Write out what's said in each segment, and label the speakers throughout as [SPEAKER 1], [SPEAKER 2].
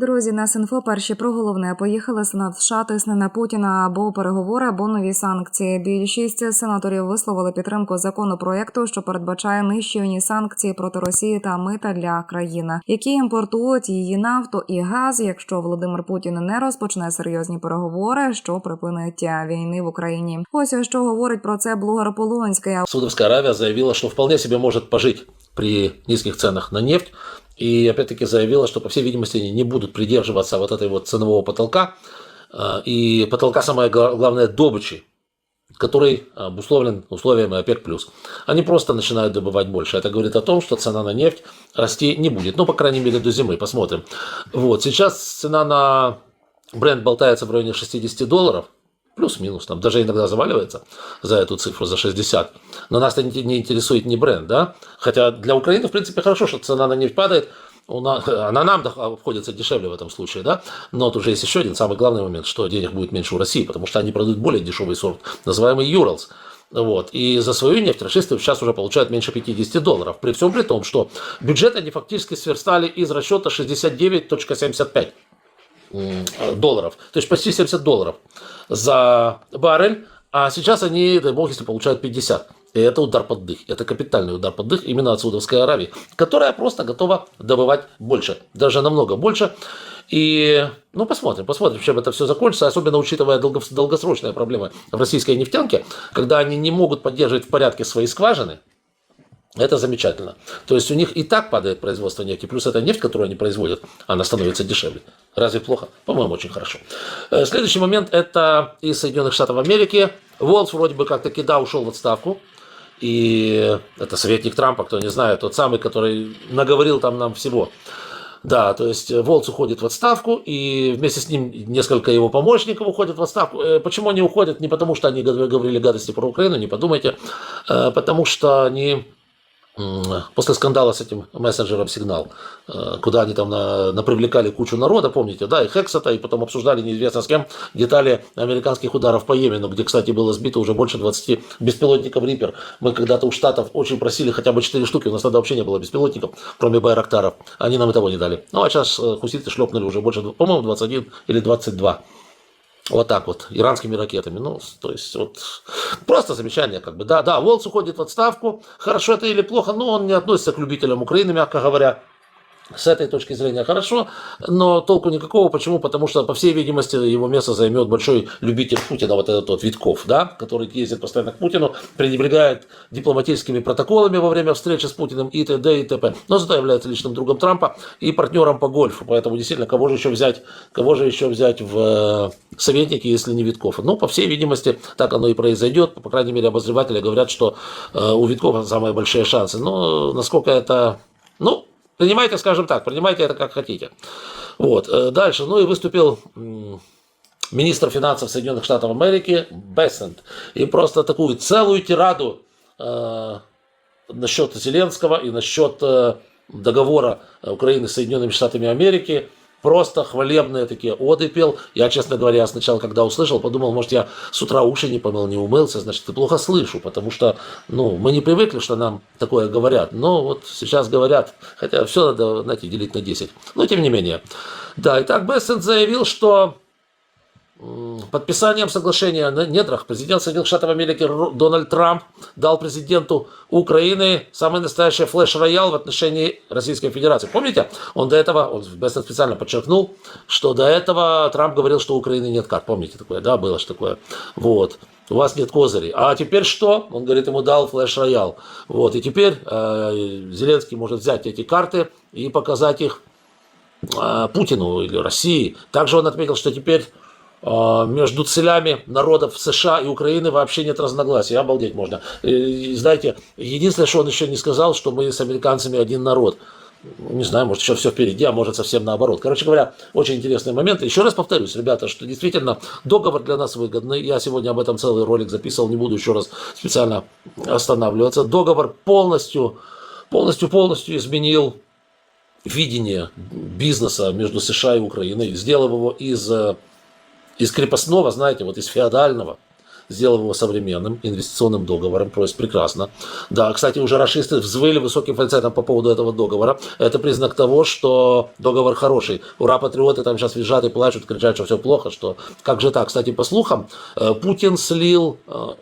[SPEAKER 1] Друзі, нас інфо перші про головне. Поїхали Сенат США тисне на Путіна або переговори, або нові санкції. Більшість сенаторів висловили підтримку законопроекту, що передбачає нищівні санкції проти Росії та мита для країн, які імпортують її нафту і газ, якщо Володимир Путін не розпочне серйозні переговори, що припинить війни в Україні. Ось що говорить про це блогер Полонський.
[SPEAKER 2] Саудовская Аравия заявила, что вполне себе может пожить при низких ценах на нефть. И опять-таки заявила, что, по всей видимости, они не будут придерживаться вот этой вот ценового потолка. э, И потолка, самое гла- главное, добычи, который обусловлен условиями ОПЕК+. Они просто начинают добывать больше. Это говорит о том, что цена на нефть расти не будет. Ну, по крайней мере, до зимы. Посмотрим. Вот. Сейчас цена на бренд болтается в районе 60 долларов. Плюс-минус, там даже иногда заваливается за эту цифру, за 60. Но нас это не интересует не бренд, да? Хотя для Украины, в принципе, хорошо, что цена на нефть падает, нас, она нам обходится дешевле в этом случае, да? Но тут же есть еще один самый главный момент, что денег будет меньше у России, потому что они продают более дешевый сорт, называемый Юралс. Вот. И за свою нефть расисты сейчас уже получают меньше 50 долларов. При всем при том, что бюджет они фактически сверстали из расчета 69.75 м, долларов. То есть почти 70 долларов за баррель. А сейчас они, дай бог, если получают 50. И это удар под дых. Это капитальный удар под дых именно от Саудовской Аравии, которая просто готова добывать больше. Даже намного больше. И, ну, посмотрим, посмотрим, чем это все закончится, особенно учитывая долго- долгосрочные проблемы в российской нефтянке, когда они не могут поддерживать в порядке свои скважины, это замечательно. То есть у них и так падает производство нефти, плюс эта нефть, которую они производят, она становится дешевле. Разве плохо? По-моему, очень хорошо. Э, Следующий момент – это из Соединенных Штатов Америки. Волц вроде бы как-таки, да, ушел в отставку. И это советник Трампа, кто не знает, тот самый, который наговорил там нам всего. Да, то есть Волц уходит в отставку, и вместе с ним несколько его помощников уходят в отставку. Э, Почему они уходят? Не потому, что они гов- говорили гадости про Украину, не подумайте, э, потому что они после скандала с этим мессенджером «Сигнал», э, куда они там на, напривлекали кучу народа, помните, да, и Хексета, и потом обсуждали неизвестно с кем детали американских ударов по Йемену, где, кстати, было сбито уже больше 20 беспилотников «Риппер». Мы когда-то у Штатов очень просили хотя бы 4 штуки, у нас тогда вообще не было беспилотников, кроме Байрактаров. Они нам и того не дали. Ну, а сейчас э, хуситы шлепнули уже больше, по-моему, 21 или 22. Вот так вот, иранскими ракетами. Ну, то есть, вот, просто замечание, как бы. Да, да, Волц уходит в отставку. Хорошо это или плохо, но он не относится к любителям Украины, мягко говоря. С этой точки зрения хорошо, но толку никакого. Почему? Потому что, по всей видимости, его место займет большой любитель Путина, вот этот вот Витков, да, который ездит постоянно к Путину, пренебрегает дипломатическими протоколами во время встречи с Путиным и т.д. и т.п. Но зато является личным другом Трампа и партнером по гольфу. Поэтому действительно, кого же еще взять, кого же еще взять в э, советники, если не Витков? Ну, по всей видимости, так оно и произойдет. По крайней мере, обозреватели говорят, что э, у Виткова самые большие шансы. Но насколько это... Ну, Принимайте, скажем так, принимайте это как хотите. Вот. э, Дальше. Ну и выступил министр финансов Соединенных Штатов Америки Бессент. И просто такую целую тираду э, насчет Зеленского и насчет э, договора Украины с Соединенными Штатами Америки. Просто хвалебные такие оды пел. Я, честно говоря, сначала, когда услышал, подумал, может, я с утра уши не помыл, не умылся, значит, и плохо слышу, потому что, ну, мы не привыкли, что нам такое говорят. Но вот сейчас говорят, хотя все надо, знаете, делить на 10. Но тем не менее. Да, и так Бессент заявил, что м, подписанием соглашения на недрах президент Соединенных Штатов Америки Дональд Трамп дал президенту Украины самый настоящий флеш-роял в отношении Российской Федерации. Помните, он до этого, он специально подчеркнул, что до этого Трамп говорил, что у Украины нет карт. Помните такое, да, было же такое. Вот. У вас нет козырей. А теперь что? Он говорит, ему дал флеш-роял. Вот. И теперь э, Зеленский может взять эти карты и показать их э, Путину или России. Также он отметил, что теперь между целями народов США и Украины вообще нет разногласий. Обалдеть можно. И, знаете, единственное, что он еще не сказал, что мы с американцами один народ. Не знаю, может, еще все впереди, а может, совсем наоборот. Короче говоря, очень интересный момент. Еще раз повторюсь, ребята, что действительно договор для нас выгодный. Я сегодня об этом целый ролик записывал, не буду еще раз специально останавливаться. Договор полностью, полностью, полностью изменил видение бизнеса между США и Украиной, сделав его из, э, из крепостного, знаете, вот из феодального, сделав его современным инвестиционным договором, то есть прекрасно. Да, кстати, уже расисты взвыли высоким фальцетом по поводу этого договора. Это признак того, что договор хороший. Ура, патриоты там сейчас визжат и плачут, кричат, что все плохо, что как же так. Кстати, по слухам, э, Путин слил э,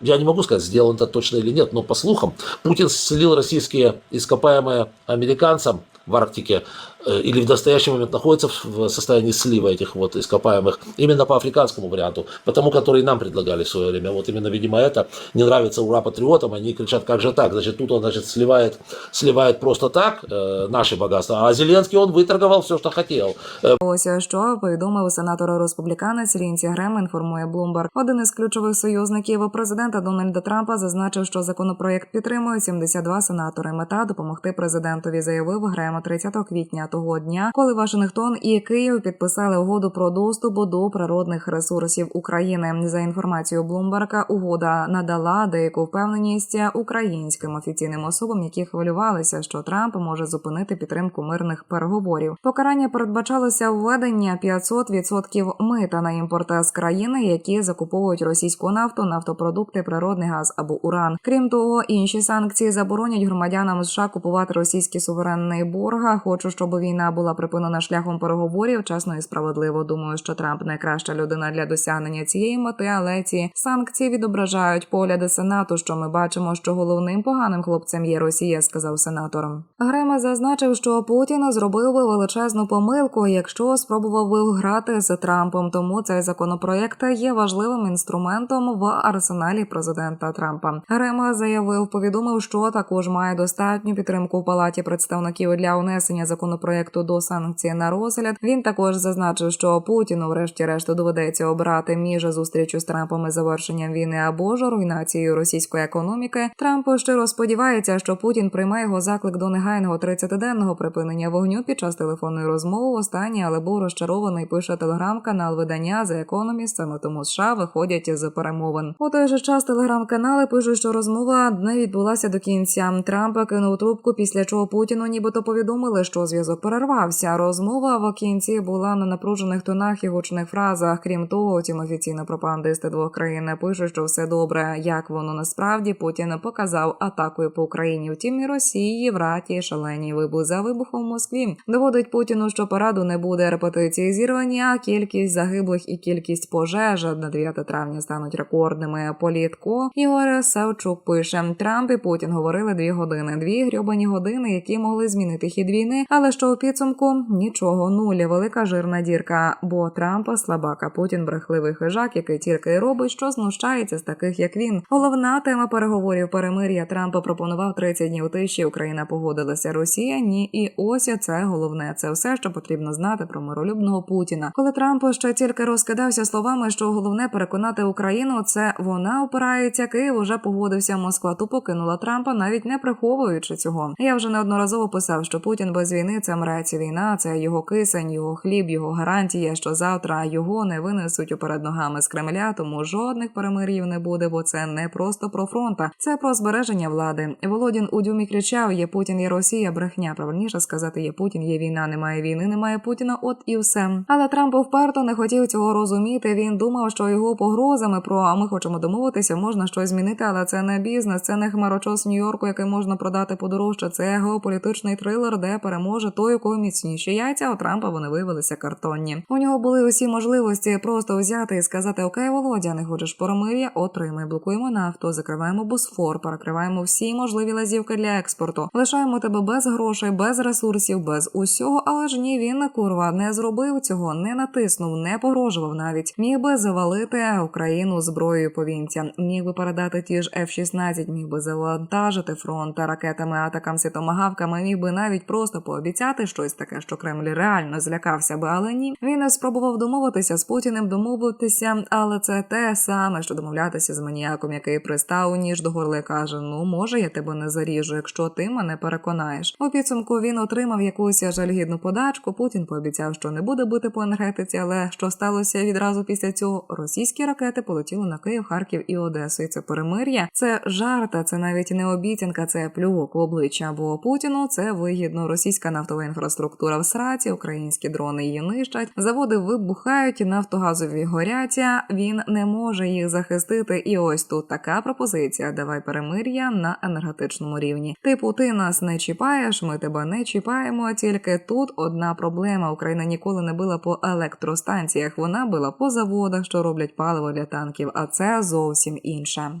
[SPEAKER 2] я не могу сказать, сделан это точно или нет, но по слухам, Путин слил российские ископаемые американцам в Арктике э, или в настоящий момент находится в- в состоянии слива этих вот ископаемых именно по африканскому варианту, по тому, который нам предлагали в свое время. Вот именно, видимо, это не нравится ура патриотам, они кричат, как же так, значит, тут он, значит, сливает, сливает просто так э, наши богатства, а Зеленский он выторговал все, что хотел.
[SPEAKER 1] Ось що повідомив сенатор республіканець Лінсі Грем. Інформує Bloomberg. Один із ключових союзників президента Дональда Трампа зазначив, що законопроект підтримують 72 сенатори. Мета допомогти президентові, заявив Грем 30 квітня того дня, коли Вашингтон і Київ підписали угоду про доступ до природних ресурсів України. За інформацією Блумберга, угода надала деяку впевненість українським офіційним особам, які хвилювалися, що Трамп може зупинити підтримку мирних переговорів. Покарання передбачалося введення 500% мита на імпорт з країни, які закуповують російську нафту, нафтопродукти, природний газ або уран. Крім того, інші санкції заборонять громадянам США купувати російський суверенний борг. Хочу, щоб війна була припинена шляхом переговорів. Чесно і справедливо. Думаю, що Трамп найкраща людина для досягнення цієї мети, але ці санкції відображають погляди сенату. Що ми бачимо, що головним поганим хлопцем є Росія, сказав сенатор. Грема зазначив, що Путін зробив би величезну помилку, якщо спробував би грати з Трампом. Тому цей законопроект є важливим інструментом в арсеналі президента Трампа. Грема заявив, повідомив, що також має достатню підтримку в палаті представників для унесення законопроекту до санкцій на розгляд. Він також зазначив, що Путіну, врешті-решт, доведеться обирати між зустрічю з Трампом і завершенням війни або ж руйнацією російської економіки. Трамп щиро сподівається, що Путін прийме його заклик до негайного 30-денного припинення вогню під час телефонної розмови. Останній, але був розчарований. Пише телеграм-канал видання The Economist, Саме тому США виходять з перемовин. У той же час телеграм-канали пишуть, що розмова не відбулася до кінця. Трамп кинув трубку, після чого Путіну нібито повідомили, що зв'язок перервався. Розмова в кінці була на напружених тонах і гучних фразах. Крім того, тім офіційно пропагандисти двох країн пишуть, що все добре. Як воно насправді Путін показав атакою по Україні. Втім, і Росії в раті шалені вибух за вибухом в Москві. Доводить Путіну, що параду не буде репетиції зірвані, а кількість загиблих і кількість пожеж на 9 травня стануть рекордними. Політко Ігор Савчук пише: Трамп і Путін говорили дві години, дві грьобані години, які могли змінити хід війни, але що у підсумку нічого нулі, велика жирна дірка. Бо Трампа слабака, Путін брехливий хижак, який тільки робить, що знущається з таких, як він. Головна тема переговорів перемир'я Трампа пропонував 30 днів тиші. Україна погодилася. Росія ні, і ось це головне. Це все, що потрібно знати про миролюбного Путіна. Коли Трамп ще тільки розкидався словами, що головне переконати Україну, це вона опирається. Київ уже погодився. Москва тупо кинула Трампа, навіть не приховуючи цього. Я вже неодноразово писав, що Путін без війни це мрець. Війна це його кисень, його хліб, його гарантія, що завтра його не винесуть уперед ногами з Кремля. Тому жодних перемир'їв не буде, бо це не просто про фронта, це про збереження влади. Володін у дюмі кричав: Є Путін, є Росія, брехня. Правильніше сказати, є Путін, є війна, немає війни, немає Путіна. От і все. Але Трамп вперто не хотів цього розуміти. Він думав, що його погрозами про а ми хочемо домовитися, можна щось змінити, але це не бізнес, це не хмарочос Нью-Йорку, який можна продати подорожче. Це геополітичний трилер, де переможе той, у кого міцніші яйця. У Трампа вони виявилися картонні. У нього були усі можливості просто взяти і сказати: Окей, Володя, не хочеш перемир'я, отримай, блокуємо нафту, закриваємо босфор, перекриваємо всі можливі лазівки для експорту. Лишаємо тебе без грошей, без ресурсів, без усього. Але ж ні, він курва не зробив цього, не натиснув, не погрожував навіть. Міг би завалити Україну зброєю повінця, міг би передати ті ж F-16, міг би завантажити фронт ракетами, атакам сітомагавками, міг би навіть просто пообіцяти щось таке, що Кремль реально злякався би, але ні. Він спробував домовитися з Путіним, домовитися, але це те саме, що домовлятися з маніяком, який пристав ніж до горла і каже: Ну, може, я тебе не заріжу, якщо ти мене переконаєш. У підсумку він отримав якусь жалюгідну подачку. Путін пообіцяв, що не буде бити по енергетиці, але що сталося відразу після цього? Російські ракети полетіли на Київ, Харків і Одесу. І це перемир'я. Це жарта, це навіть не обіцянка, це плювок в обличчя. Бо Путіну це вигідно. Вигідно. Російська нафтова інфраструктура в сраці, українські дрони її нищать, заводи вибухають, нафтогазові горять. Він не може їх захистити. І ось тут така пропозиція. Давай перемир'я на енергетичному рівні. Типу, ти нас не чіпаєш, ми тебе не чіпаємо. Тільки тут одна проблема: Україна ніколи не била по електростанціях. Вона била по заводах, що роблять паливо для танків. А це зовсім інше.